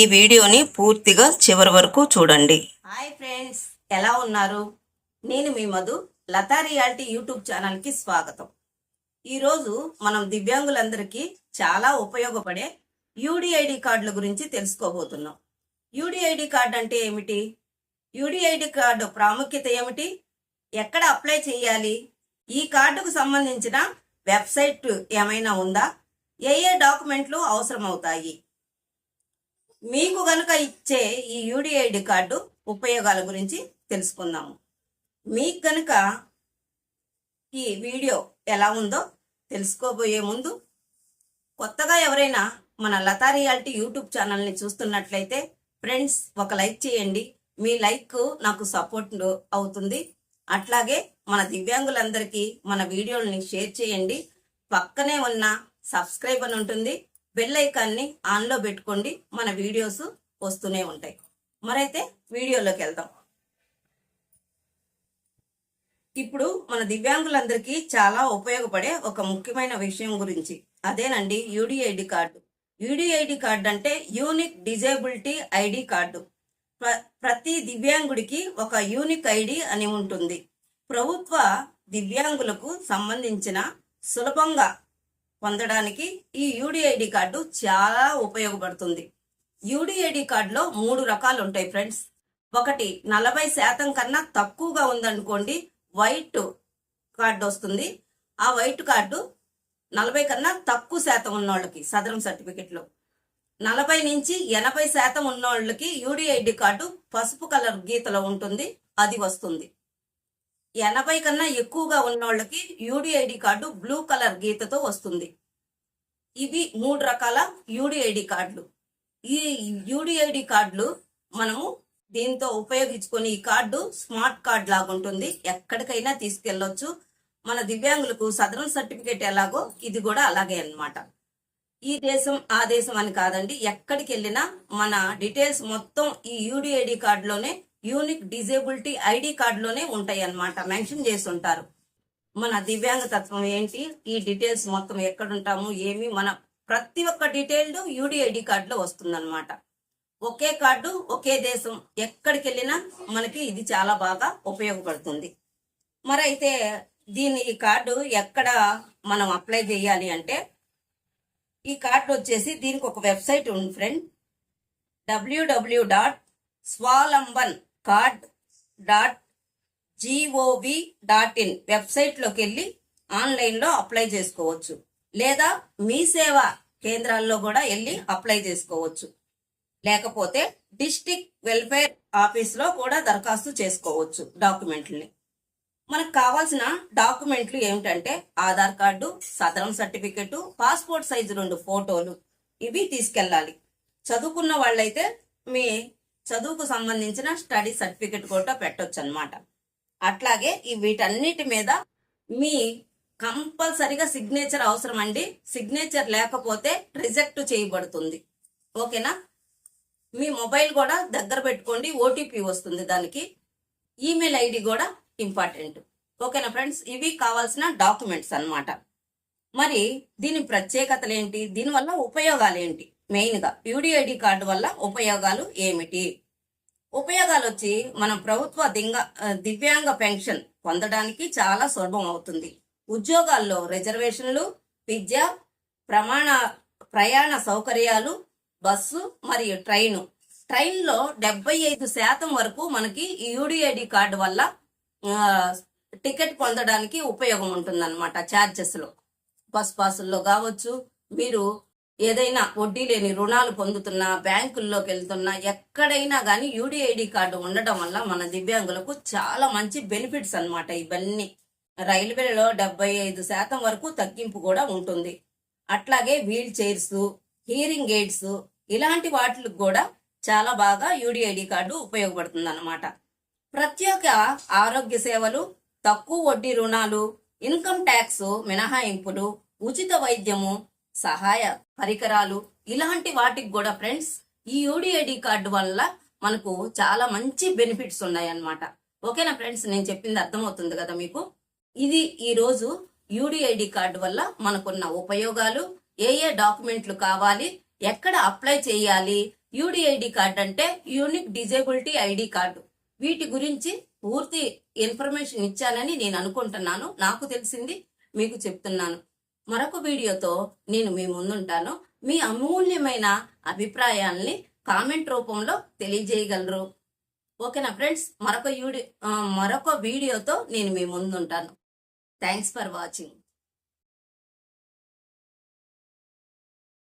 ఈ వీడియోని పూర్తిగా చివరి వరకు చూడండి. హాయ్ ఫ్రెండ్స్ ఎలా ఉన్నారు? నేను మీ మధు లతా రియాలిటీ యూట్యూబ్ ఛానల్కి స్వాగతం. ఈరోజు మనం దివ్యాంగులందరికీ చాలా ఉపయోగపడే యూడిఐడి కార్డుల గురించి తెలుసుకోబోతున్నాం. యూడిఐడి కార్డు అంటే ఏమిటి? యూడిఐడి కార్డు ప్రాముఖ్యత ఏమిటి? ఎక్కడ అప్లై చేయాలి? ఈ కార్డుకు సంబంధించిన వెబ్సైట్ ఏమైనా ఉందా? ఏ ఏ డాక్యుమెంట్లు అవసరమవుతాయి? మీకు గనుక ఇచ్చే ఈ యూడిఐడి కార్డు ఉపయోగాల గురించి తెలుసుకుందాము. మీకు గనుక ఈ వీడియో ఎలా ఉందో తెలుసుకోబోయే ముందు కొత్తగా ఎవరైనా మన లతా రియాలిటీ యూట్యూబ్ ఛానల్ని చూస్తున్నట్లయితే ఫ్రెండ్స్ ఒక లైక్ చేయండి. మీ లైక్ నాకు సపోర్ట్ అవుతుంది. అట్లాగే మన దివ్యాంగులందరికీ మన వీడియోల్ని షేర్ చేయండి. పక్కనే ఉన్న సబ్స్క్రైబ్ అని ఉంటుంది. బెల్ ఐకాన్ని ఆన్లో పెట్టుకోండి. మన వీడియోస్ వస్తూనే ఉంటాయి. మరైతే వీడియోలోకి వెళ్దాం. ఇప్పుడు మన దివ్యాంగులందరికీ చాలా ఉపయోగపడే ఒక ముఖ్యమైన విషయం గురించి. అదేనండి యూడిఐడి కార్డు యూడిఐడి కార్డు అంటే యూనిక్ డిజేబిలిటీ ఐడి కార్డు ప్ర- ప్రతి దివ్యాంగుడికి ఒక యూనిక్ ఐడి అని ఉంటుంది. ప్రభుత్వ దివ్యాంగులకు సంబంధించిన సులభంగా పొందడానికి ఈ యూడిఐడి కార్డు చాలా ఉపయోగపడుతుంది. యూడిఐడి కార్డులో మూడు రకాలు ఉంటాయి ఫ్రెండ్స్. ఒకటి నలభై శాతం కన్నా తక్కువగా ఉందనుకోండి వైట్ కార్డు వస్తుంది. ఆ వైట్ కార్డు నలభై కన్నా తక్కువ శాతం ఉన్న వాళ్ళకి సదరం సర్టిఫికెట్లో. నలభై నుంచి ఎనభై శాతం ఉన్నోళ్ళకి యూడిఐడి కార్డు పసుపు కలర్ గీతలో ఉంటుంది అది వస్తుంది. ఎనభై కన్నా ఎక్కువగా ఉన్న వాళ్ళకి యూడిఐడి కార్డు బ్లూ కలర్ గీతతో వస్తుంది. ఇవి మూడు రకాల యూడిఐడి కార్డులు. ఈ యూడిఐడి కార్డులు మనము దీంతో ఉపయోగించుకొని ఈ కార్డు స్మార్ట్ కార్డ్ లాగా ఉంటుంది ఎక్కడికైనా తీసుకెళ్ళొచ్చు. మన దివ్యాంగులకు సదరన్ సర్టిఫికేట్ ఎలాగో ఇది కూడా అలాగే అన్నమాట. ఈ దేశం ఆ దేశం అని కాదండి ఎక్కడికి వెళ్ళినా మన డీటెయిల్స్ మొత్తం ఈ యూడిఐడి కార్డులోనే యూనిక్ డిజేబిలిటీ ఐడి కార్డులోనే ఉంటాయి అన్నమాట మెన్షన్ చేసి ఉంటారు మన దివ్యాంగ తత్వం ఏంటి? ఈ డీటెయిల్స్ మొత్తం ఎక్కడ ఉంటాము ఏమి? మన ప్రతి ఒక్క డీటెయిల్డ్ యూడిఐడి కార్డులో వస్తుందన్నమాట. ఒకే కార్డు ఒకే దేశం. ఎక్కడికి వెళ్ళినా మనకి ఇది చాలా బాగా ఉపయోగపడుతుంది. మరి అయితే దీని ఈ కార్డు ఎక్కడ మనం అప్లై చేయాలి అంటే ఈ కార్డు వచ్చేసి దీనికి ఒక వెబ్సైట్ ఉంది friend. WW dot Swavalamban card dot GOV dot in వెబ్సైట్లోకి వెళ్ళి ఆన్లైన్లో అప్లై చేసుకోవచ్చు. లేదా మీ సేవ కేంద్రాల్లో కూడా వెళ్ళి అప్లై చేసుకోవచ్చు. లేకపోతే డిస్టిక్ వెల్ఫేర్ ఆఫీస్లో కూడా దరఖాస్తు చేసుకోవచ్చు డాక్యుమెంట్లని. మనకు కావాల్సిన డాక్యుమెంట్లు ఏమిటంటే Aadhaar card Sadaram certificate passport size రెండు ఫోటోలు ఇవి తీసుకెళ్ళాలి. చదువుకున్న వాళ్ళైతే మీ చదువుకు సంబంధించిన స్టడీ సర్టిఫికెట్ కూడా పెట్టొచ్చు అనమాట అట్లాగే ఈ వీటన్నిటి మీద మీ కంపల్సరిగా సిగ్నేచర్ అవసరం అండి సిగ్నేచర్ లేకపోతే రిజెక్ట్ చేయబడుతుంది. ఓకేనా? మీ మొబైల్ కూడా దగ్గర పెట్టుకోండి. ఓటీపీ వస్తుంది దానికి. ఈమెయిల్ ఐడి కూడా ఇంపార్టెంట్. ఓకేనా ఫ్రెండ్స్? ఇవి కావాల్సిన డాక్యుమెంట్స్ అన్నమాట. మరి దీని ప్రత్యేకతలు ఏంటి దీనివల్ల ఉపయోగాలు ఏంటి మెయిన్గా యూడిఐడి కార్డు వల్ల ఉపయోగాలు ఏమిటి? ఉపయోగాలు వచ్చి మనం ప్రభుత్వ దింగ దివ్యాంగ పెన్షన్ పొందడానికి చాలా సులభం అవుతుంది. ఉద్యోగాల్లో రిజర్వేషన్లు విద్య ప్రమాణ ప్రయాణ సౌకర్యాలు బస్సు మరియు ట్రైను. ట్రైన్లో డెబ్బై ఐదు శాతం వరకు మనకి యూడిఐడి కార్డు వల్ల టికెట్ పొందడానికి ఉపయోగం ఉంటుందన్నమాట ఛార్జెస్లో. బస్ పాసుల్లో కావచ్చు మీరు ఏదైనా వడ్డీ లేని రుణాలు పొందుతున్నా బ్యాంకుల్లోకి వెళ్తున్నా ఎక్కడైనా కానీ యూడిఐడి కార్డు ఉండటం వల్ల మన దివ్యాంగులకు చాలా మంచి బెనిఫిట్స్ అన్నమాట ఇవన్నీ. రైల్వేలో డెబ్బై ఐదు శాతం వరకు తగ్గింపు కూడా ఉంటుంది. అట్లాగే వీల్ చైర్స్ హీరింగ్ ఎయిడ్స్ ఇలాంటి వాటికి కూడా చాలా బాగా యూడిఐడి కార్డు ఉపయోగపడుతుంది అనమాట ప్రత్యేక ఆరోగ్య సేవలు తక్కువ వడ్డీ రుణాలు ఇన్కమ్ ట్యాక్స్ మినహాయింపులు ఉచిత వైద్యము సహాయ పరికరాలు ఇలాంటి వాటికి కూడా ఫ్రెండ్స్ ఈ యూడిఐడి కార్డు వల్ల మనకు చాలా మంచి బెనిఫిట్స్ ఉన్నాయన్నమాట. ఓకేనా ఫ్రెండ్స్? నేను చెప్పింది అర్థమవుతుంది కదా మీకు? ఇది ఈరోజు యూడిఐడి కార్డు వల్ల మనకున్న ఉపయోగాలు ఏ ఏ డాక్యుమెంట్లు కావాలి ఎక్కడ అప్లై చేయాలి? యూడిఐడి కార్డు అంటే యూనిక్ డిజేబిలిటీ ఐడి కార్డు. వీటి గురించి పూర్తి ఇన్ఫర్మేషన్ ఇచ్చానని నేను అనుకుంటున్నాను. నాకు తెలిసింది మీకు చెప్తున్నాను. మరొక వీడియోతో నేను మీ ముందుంటాను. మీ అమూల్యమైన అభిప్రాయాల్ని కామెంట్ రూపంలో తెలియజేయగలరు. ఓకేనా ఫ్రెండ్స్? మరొక యూడి మరొక వీడియోతో నేను మీ ముందుంటాను. Thanks for watching